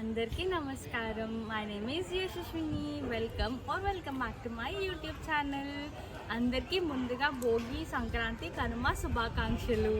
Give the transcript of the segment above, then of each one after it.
అందరికీ నమస్కారం. మా name is Yashaswini welcome or welcome back to my YouTube channel అందరికీ ముందుగా భోగి సంక్రాంతి కనుమ శుభాకాంక్షలు.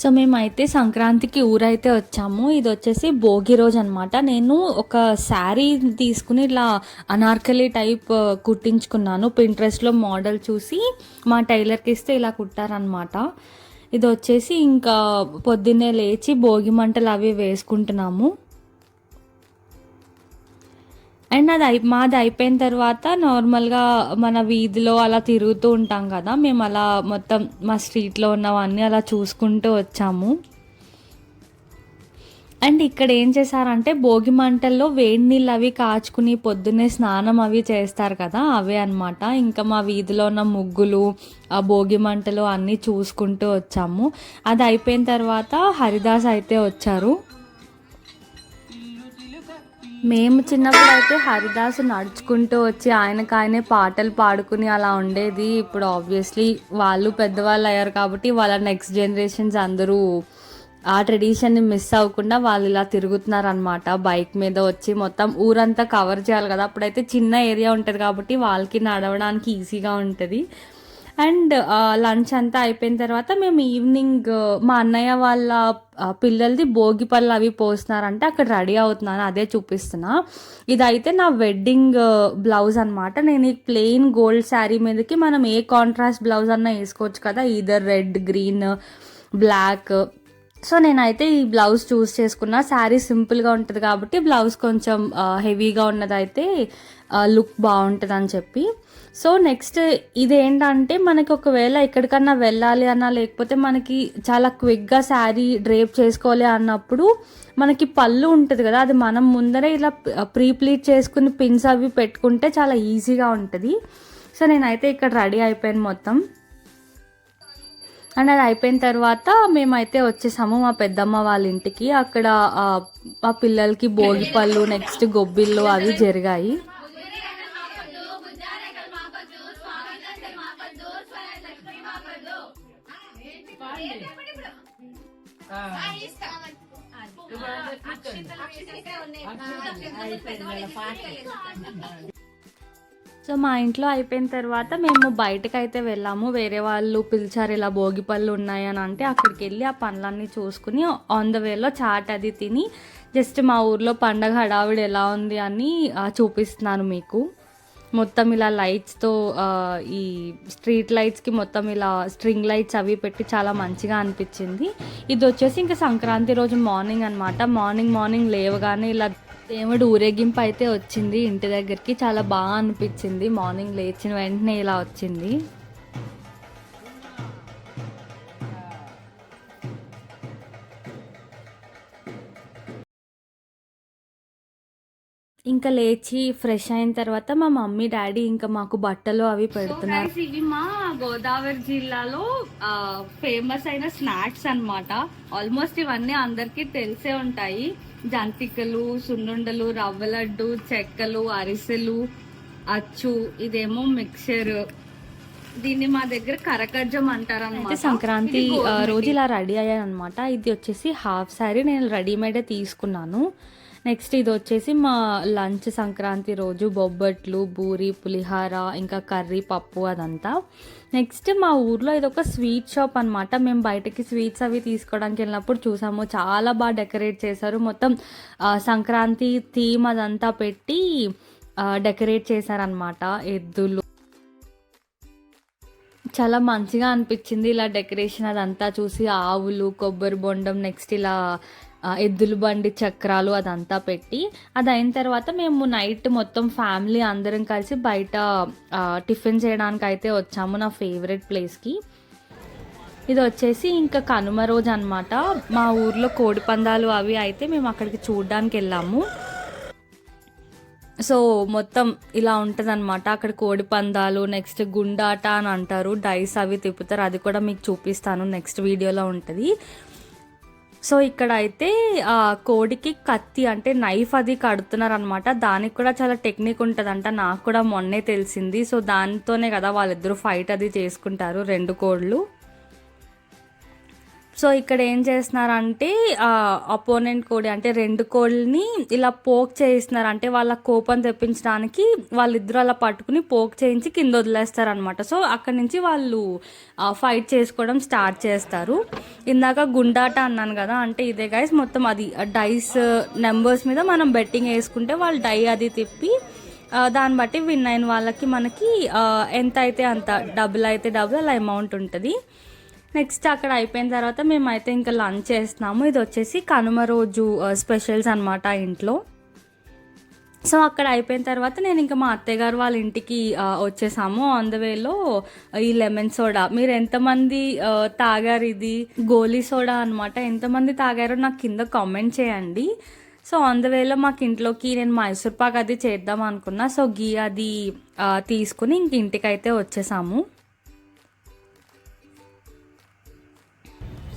సో మేమైతే సంక్రాంతికి ఊరైతే వచ్చాము. ఇది వచ్చేసి భోగి రోజు అనమాట నేను ఒక శారీ తీసుకుని ఇలా అనార్కలి టైప్ కుట్టించుకున్నాను. పింట్రెస్ట్లో మోడల్ చూసి మా టైలర్కి ఇస్తే ఇలా కుట్టారనమాట ఇది వచ్చేసి ఇంకా పొద్దున్నే లేచి భోగి మంటలు అవి వేసుకుంటున్నాము. అండ్ అది అయి మాది అయిపోయిన తర్వాత నార్మల్గా మన వీధిలో అలా తిరుగుతూ ఉంటాం కదా మేము అలా మొత్తం మా స్ట్రీట్లో ఉన్నవన్నీ అలా చూసుకుంటూ వచ్చాము. అండ్ ఇక్కడ ఏం చేశారంటే భోగి మంటల్లో వేడి నీళ్ళు అవి కాచుకుని పొద్దున్నే స్నానం అవి చేస్తారు కదా అవే అనమాట ఇంకా మా వీధిలో ఉన్న ముగ్గులు ఆ భోగి మంటలు అన్నీ చూసుకుంటూ వచ్చాము. అది అయిపోయిన తర్వాత హరిదాస్ అయితే వచ్చారు. మేము చిన్నప్పుడు అయితే హరిదాసు నడుచుకుంటూ వచ్చి ఆయనకు ఆయనే పాటలు పాడుకుని అలా ఉండేది. ఇప్పుడు ఆబ్వియస్లీ వాళ్ళు పెద్దవాళ్ళు అయ్యారు కాబట్టి వాళ్ళ నెక్స్ట్ జనరేషన్స్ అందరూ ఆ ట్రెడిషన్ని మిస్ అవ్వకుండా వాళ్ళు ఇలా తిరుగుతున్నారు అనమాట బైక్ మీద వచ్చి మొత్తం ఊరంతా కవర్ చేయాలి కదా. అప్పుడైతే చిన్న ఏరియా ఉంటుంది కాబట్టి వాళ్ళకి నడవడానికి ఈజీగా ఉంటుంది. అండ్ లంచ్ అంతా అయిపోయిన తర్వాత మేము ఈవినింగ్ మా అన్నయ్య వాళ్ళ పిల్లలది భోగి పళ్ళు అవి పోస్తున్నారంటే అక్కడ రెడీ అవుతున్నాను అదే చూపిస్తున్నా. ఇదైతే నా వెడ్డింగ్ బ్లౌజ్ అనమాట నేను ఈ ప్లెయిన్ గోల్డ్ శారీ మీదకి మనం ఏ కాంట్రాస్ట్ బ్లౌజ్ అన్నా వేసుకోవచ్చు కదా either red green black so నేనైతే ఈ బ్లౌజ్ చూస్ చేసుకున్నా. శారీ సింపుల్గా ఉంటుంది కాబట్టి బ్లౌజ్ కొంచెం హెవీగా ఉన్నదైతే లుక్ బాగుంటుంది అని చెప్పి. సో నెక్స్ట్ ఇదేంటంటే మనకి ఒకవేళ ఎక్కడికన్నా వెళ్ళాలి అన్నా లేకపోతే మనకి చాలా క్విక్గా శారీ డ్రేప్ చేసుకోవాలి అన్నప్పుడు మనకి పళ్ళు ఉంటుంది కదా అది మనం ముందరే ఇలా ప్రీ ప్లీట్ చేసుకుని పిన్స్ అవి పెట్టుకుంటే చాలా ఈజీగా ఉంటుంది. సో నేనైతే ఇక్కడ రెడీ అయిపోయాను మొత్తం. అండ్ అది అయిపోయిన తర్వాత మేమైతే వచ్చేసాము మా పెద్దమ్మ వాళ్ళ ఇంటికి. అక్కడ ఆ, మా పిల్లలకి భోగి పళ్ళు నెక్స్ట్ గొబ్బిళ్ళు అవి జరిగాయి. సో మా ఇంట్లో అయిపోయిన తర్వాత మేము బయటకు అయితే వెళ్ళాము. వేరే వాళ్ళు పిలిచారు ఇలా భోగి పళ్ళు ఉన్నాయని అంటే అక్కడికి వెళ్ళి ఆ పనులన్నీ చూసుకుని ఆన్ ద వేలో చాట్ అది తిని జస్ట్ మా ఊర్లో పండగ హడావిడి ఎలా ఉంది అని చూపిస్తున్నాను మీకు. మొత్తం ఇలా లైట్స్తో ఈ స్ట్రీట్ లైట్స్కి మొత్తం ఇలా స్ట్రింగ్ లైట్స్ అవి పెట్టి చాలా మంచిగా అనిపించింది. ఇది వచ్చేసి ఇంకా సంక్రాంతి రోజు మార్నింగ్ అనమాట మార్నింగ్ మార్నింగ్ లేవగానే ఇలా దేవుడు ఊరేగింపు అయితే వచ్చింది ఇంటి దగ్గరికి. చాలా బాగా అనిపించింది. మార్నింగ్ లేచిన వెంటనే ఇలా వచ్చింది. ఇంకా లేచి ఫ్రెష్ అయిన తర్వాత మా మమ్మీ డాడీ ఇంకా మాకు బట్టలు అవి పెడుతున్నారు. ఇవి మా గోదావరి జిల్లాలో ఫేమస్ అయిన స్నాక్స్ అన్నమాట. ఆల్మోస్ట్ ఇవన్నీ అందరికీ తెలిసే ఉంటాయి. జంతికలు సున్నుండలు రవ్వ లడ్డు చెక్కలు అరిసెలు అచ్చు ఇదేమో మిక్చర్. దీన్ని మా దగ్గర కరకజ్జం అంటారు అనమాట సంక్రాంతి రోజు ఇలా రెడీ అయ్యాను అనమాట ఇది వచ్చేసి హాఫ్ శారీ నేను రెడీమేడే తీసుకున్నాను. నెక్స్ట్ ఇది వచ్చేసి మా లంచ్ సంక్రాంతి రోజు బొబ్బట్లు బూరి పులిహార ఇంకా కర్రీ పప్పు అదంతా. నెక్స్ట్ మా ఊర్లో ఇది ఒక స్వీట్ షాప్ అనమాట మేము బయటకి స్వీట్స్ అవి తీసుకోవడానికి వెళ్ళినప్పుడు చూసాము. చాలా బాగా డెకరేట్ చేశారు. మొత్తం సంక్రాంతి థీమ్ అదంతా పెట్టి డెకరేట్ చేశారనమాట ఎద్దులు. చాలా మంచిగా అనిపించింది ఇలా డెకరేషన్ అదంతా చూసి. ఆవులు కొబ్బరి బొండం నెక్స్ట్ ఇలా ఎద్దుల బండి చక్రాలు అదంతా పెట్టి అది అయిన తర్వాత మేము నైట్ మొత్తం ఫ్యామిలీ అందరం కలిసి బయట టిఫిన్ చేయడానికి అయితే వచ్చాము నా ఫేవరెట్ ప్లేస్కి. ఇది వచ్చేసి ఇంకా కనుమ రోజు అనమాట మా ఊర్లో కోడి పందాలు అవి అయితే మేము అక్కడికి చూడడానికి వెళ్ళాము. సో మొత్తం ఇలా ఉంటుంది అనమాట అక్కడ కోడి పందాలు నెక్స్ట్ గుండాట అని అంటారు. డైస్ అవి తిప్పుతారు. అది కూడా మీకు చూపిస్తాను. నెక్స్ట్ వీడియోలో ఉంటుంది. సో ఇక్కడ అయితే ఆ, కోడికి కత్తి అంటే నైఫ్ అది కడుతున్నారనమాట. దానికి కూడా చాలా టెక్నిక్ ఉంటుందంట. నాకు కూడా మొన్నే తెలిసింది. సో దానితోనే కదా వాళ్ళిద్దరూ ఫైట్ అది చేసుకుంటారు రెండు కోళ్ళు. సో ఇక్కడ ఏం చేస్తున్నారంటే అపోనెంట్ కోడి అంటే రెండు కోళ్ళని ఇలా పోక్ చేయిస్తున్నారు. అంటే వాళ్ళ కోపం తెప్పించడానికి వాళ్ళిద్దరూ అలా పట్టుకుని పోక్ చేయించి కింద వదిలేస్తారనమాట సో అక్కడ నుంచి వాళ్ళు ఫైట్ చేసుకోవడం స్టార్ట్ చేస్తారు. ఇందాక గుండాట అన్నాను కదా అంటే ఇదే గైస్ మొత్తం అది డైస్ నెంబర్స్ మీద మనం బెట్టింగ్ వేసుకుంటే వాళ్ళు డై అది తిప్పి దాన్ని బట్టి విన్ అయిన వాళ్ళకి మనకి ఎంత అయితే అంత డబుల్ అయితే డబుల్ అలా అమౌంట్ ఉంటుంది. నెక్స్ట్ అక్కడ అయిపోయిన తర్వాత మేమైతే ఇంకా లంచ్ చేస్తున్నాము. ఇది వచ్చేసి కనుమ రోజు స్పెషల్స్ అనమాట ఇంట్లో. సో అక్కడ అయిపోయిన తర్వాత నేను ఇంకా మా అత్తయ్య గారు వాళ్ళ ఇంటికి వచ్చేసాము. ఆన్ ద వేలో ఈ లెమన్ సోడా మీరు ఎంతమంది తాగారు ఇది? గోలీ సోడా అనమాట ఎంతమంది తాగారో నాకు కింద కామెంట్ చేయండి. సో ఆన్ ద వేలో మాకు ఇంట్లోకి నేను మైసూర్ పాక్ అది చేద్దాం అనుకున్నా. సో గీ అది తీసుకుని ఇంక ఇంటికైతే వచ్చేసాము.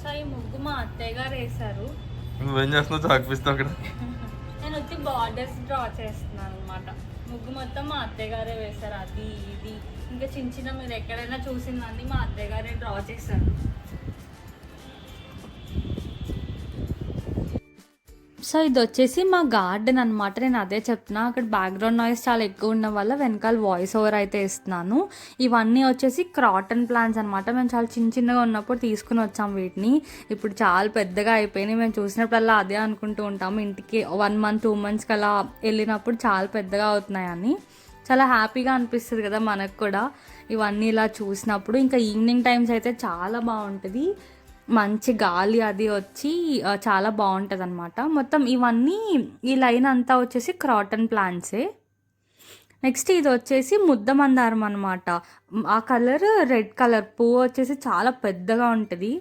సో ఈ ముగ్గు మా అత్తయ్య గారు వేశారు. నువ్వేం చేస్తున్నావు? చాకుపిస్తావు అక్కడ. నేను వచ్చి బార్డర్స్ డ్రా చేస్తున్నాను అనమాట ముగ్గు మొత్తం మా అత్తయ్య గారే వేశారు. అది ఇది. ఇంకా చిన్న చిన్న మీరు ఎక్కడైనా చూసిందండి మా అత్తయ్య గారే డ్రా చేశారు. సో ఇది వచ్చేసి మా గార్డెన్ అనమాట నేను అదే చెప్తున్నా. అక్కడ బ్యాక్గ్రౌండ్ నాయిస్ చాలా ఎక్కువ ఉండడం వల్ల వెనకాల వాయిస్ ఓవర్ అయితే ఇస్తున్నాను. ఇవన్నీ వచ్చేసి క్రాటన్ ప్లాంట్స్ అనమాట మేము చాలా చిన్న చిన్నగా ఉన్నప్పుడు తీసుకుని వచ్చాం వీటిని. ఇప్పుడు చాలా పెద్దగా అయిపోయినాయి. మేము చూసినప్పుడల్లా అదే అనుకుంటూ ఉంటాము. ఇంటికి వన్ మంత్ టూ మంత్స్కి అలా వెళ్ళినప్పుడు చాలా పెద్దగా అవుతున్నాయని. చాలా హ్యాపీగా అనిపిస్తుంది కదా మనకు కూడా. ఇవన్నీ ఇలా చూసినప్పుడు. ఇంకా ఈవినింగ్ టైమ్స్ అయితే చాలా బాగుంటుంది. మంచి గాలి అది వచ్చి చాలా బాగుంటుంది అనమాట మొత్తం ఇవన్నీ ఈ లైన్ అంతా వచ్చేసి క్రాటన్ ప్లాంట్సే. నెక్స్ట్ ఇది వచ్చేసి ముద్ద మందారం అనమాట ఆ కలర్ రెడ్ కలర్. పువ్వు వచ్చేసి చాలా పెద్దగా ఉంటుంది.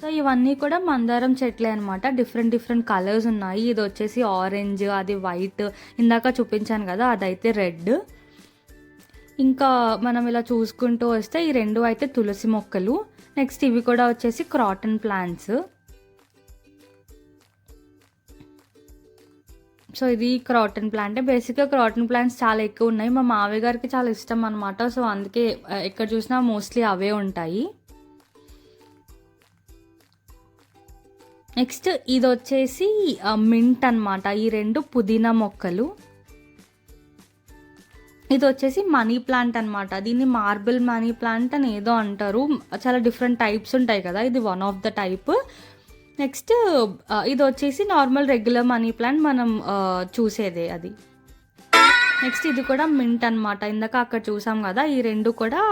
సో ఇవన్నీ కూడా మందారం చెట్లే అనమాట డిఫరెంట్ డిఫరెంట్ కలర్స్ ఉన్నాయి. ఇది వచ్చేసి ఆరెంజ్ అది వైట్ ఇందాక చూపించాను కదా అదైతే రెడ్ ఇంకా మనం ఇలా చూసుకుంటూ వస్తే ఈ రెండు అయితే తులసి మొక్కలు. నెక్స్ట్ ఇవి కూడా వచ్చేసి క్రాటన్ ప్లాంట్స్ సో ఇది క్రాటన్ ప్లాంట్ బేసిక్గా క్రాటన్ ప్లాంట్స్ చాలా ఎక్కువ ఉన్నాయి. మా మావయ్య గారికి చాలా ఇష్టం అనమాట సో అందుకే ఎక్కడ చూసినా మోస్ట్లీ అవే ఉంటాయి. నెక్స్ట్ ఇది వచ్చేసి మింట్ అన్నమాట. ఈ రెండు పుదీనా మొక్కలు. ఇది వచ్చేసి మనీ ప్లాంట్ అన్నమాట. దీన్ని మార్బుల్ మనీ ప్లాంట్ అని ఏదో అంటారు. చాలా డిఫరెంట్ టైప్స్ ఉంటాయి కదా. ఇది one of the type. Next ఇది వచ్చేసి నార్మల్ రెగ్యులర్ మనీ ప్లాంట్ మనం చూసేదే అది. నెక్స్ట్ ఇది కూడా మింట్ అన్నమాట. ఇందాక అక్కడ చూసాం కదా ఈ రెండు కూడా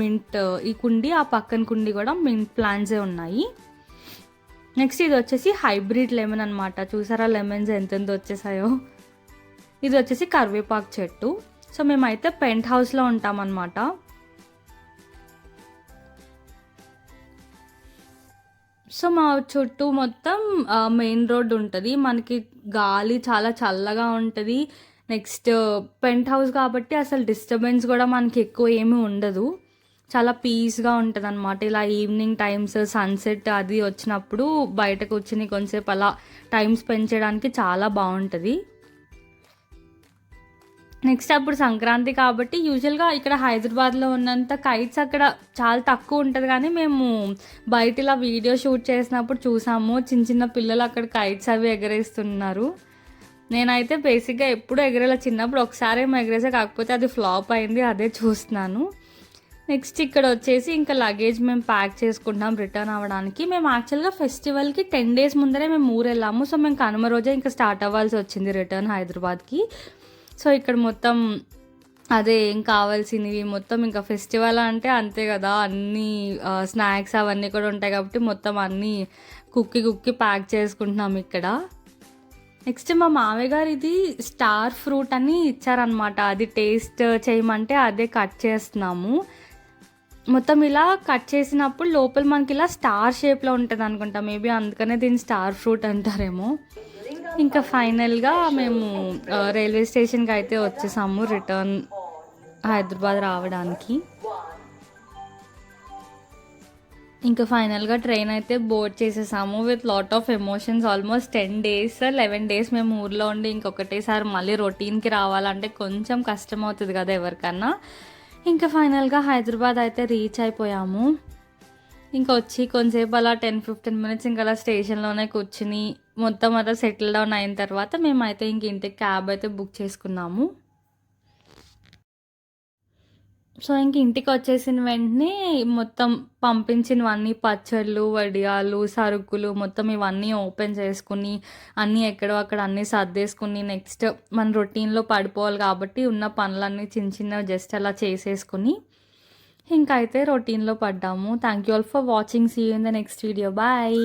మింట్ ఈ కుండి ఆ పక్కన కుండి కూడా మింట్ ప్లాంట్సే ఉన్నాయి. నెక్స్ట్ ఇది వచ్చేసి హైబ్రిడ్ లెమన్ అనమాట చూసారా లెమన్స్ ఎంతెంత వచ్చేసాయో? ఇది వచ్చేసి కరివేపాకు చెట్టు. సో మేమైతే పెంట్ హౌస్లో ఉంటామన్నమాట. సో మా చుట్టూ మొత్తం మెయిన్ రోడ్ ఉంటుంది. మనకి గాలి చాలా చల్లగా ఉంటుంది. నెక్స్ట్ పెంట్ హౌస్ కాబట్టి అసలు డిస్టర్బెన్స్ కూడా మనకి ఎక్కువ ఏమీ ఉండదు. చాలా పీస్గా ఉంటుంది అనమాట ఇలా ఈవినింగ్ టైమ్స్ సన్సెట్ అది వచ్చినప్పుడు బయట కూర్చుని కొంచెంసేపు అలా టైం స్పెండ్ చేయడానికి చాలా బాగుంటుంది. నెక్స్ట్ అప్పుడు సంక్రాంతి కాబట్టి యూజువల్గా ఇక్కడ హైదరాబాద్లో ఉన్నంత కైట్స్ అక్కడ చాలా తక్కువ ఉంటుంది కానీ మేము బయట ఇలా వీడియో షూట్ చేసినప్పుడు చూసాము. చిన్న చిన్న పిల్లలు అక్కడ కైట్స్ అవి ఎగరేస్తున్నారు. నేనైతే బేసిక్గా ఎప్పుడు ఎగరేలా. చిన్నప్పుడు ఒకసారి ఏమో ఎగరేసా కాకపోతే అది ఫ్లాప్ అయింది అదే చూస్తున్నాను. నెక్స్ట్ ఇక్కడ వచ్చేసి ఇంకా లగేజ్ మేము ప్యాక్ చేసుకుంటాం రిటర్న్ అవ్వడానికి. మేము యాక్చువల్గా ఫెస్టివల్కి టెన్ డేస్ ముందరే మేము ఊరు వెళ్ళాము. సో మేము కనుమ రోజే ఇంకా స్టార్ట్ అవ్వాల్సి వచ్చింది రిటర్న్ హైదరాబాద్కి. సో ఇక్కడ మొత్తం అదే ఏం కావాల్సినవి మొత్తం ఇంకా ఫెస్టివల్ అంటే అంతే కదా. అన్ని స్నాక్స్ అవన్నీ కూడా ఉంటాయి కాబట్టి మొత్తం అన్నీ కుక్కి కుక్కి ప్యాక్ చేసుకుంటున్నాం ఇక్కడ. నెక్స్ట్ మా మామయ్య గారు ఇది స్టార్ ఫ్రూట్ అని ఇచ్చారనమాట అది టేస్ట్ చేయమంటే అదే కట్ చేస్తున్నాము. మొత్తం ఇలా కట్ చేసినప్పుడు లోపల మనకి ఇలా స్టార్ షేప్లో ఉంటుంది అనుకుంటా. మేబీ అందుకనే దీన్ని స్టార్ ఫ్రూట్ అంటారేమో. ఇంకా ఫైనల్గా మేము రైల్వే స్టేషన్కి అయితే వచ్చేసాము రిటర్న్ హైదరాబాద్ రావడానికి. ఇంకా ఫైనల్గా ట్రైన్ అయితే బోర్డ్ చేసేసాము with lot of emotions almost ten days eleven days మేము ఊర్లో ఉండి ఇంకొకటేసారి మళ్ళీ రొటీన్కి రావాలంటే కొంచెం కష్టం అవుతుంది కదా ఎవరికన్నా. ఇంకా ఫైనల్గా హైదరాబాద్ అయితే రీచ్ అయిపోయాము. ఇంకా వచ్చి కొంచెంసేపు అలా టెన్ ఫిఫ్టీన్ మినిట్స్ ఇంకా అలా స్టేషన్లోనే కూర్చుని మొత్తం అలా సెటిల్ డౌన్ అయిన తర్వాత మేమైతే ఇంక ఇంటికి క్యాబ్ అయితే బుక్ చేసుకున్నాము. సో ఇంక ఇంటికి వచ్చేసిన వెంటనే మొత్తం పంపించినవన్నీ పచ్చళ్ళు వడియాలు సరుకులు మొత్తం ఇవన్నీ ఓపెన్ చేసుకుని అన్నీ ఎక్కడో అక్కడ అన్నీ సర్దేసుకుని నెక్స్ట్ మన రొటీన్లో పడిపోవాలి కాబట్టి ఉన్న పనులన్నీ చిన్న చిన్న జస్ట్ అలా చేసేసుకుని ఇంకైతే అయితే రొటీన్లో పడ్డాము. Thank you all for watching see in the next video bye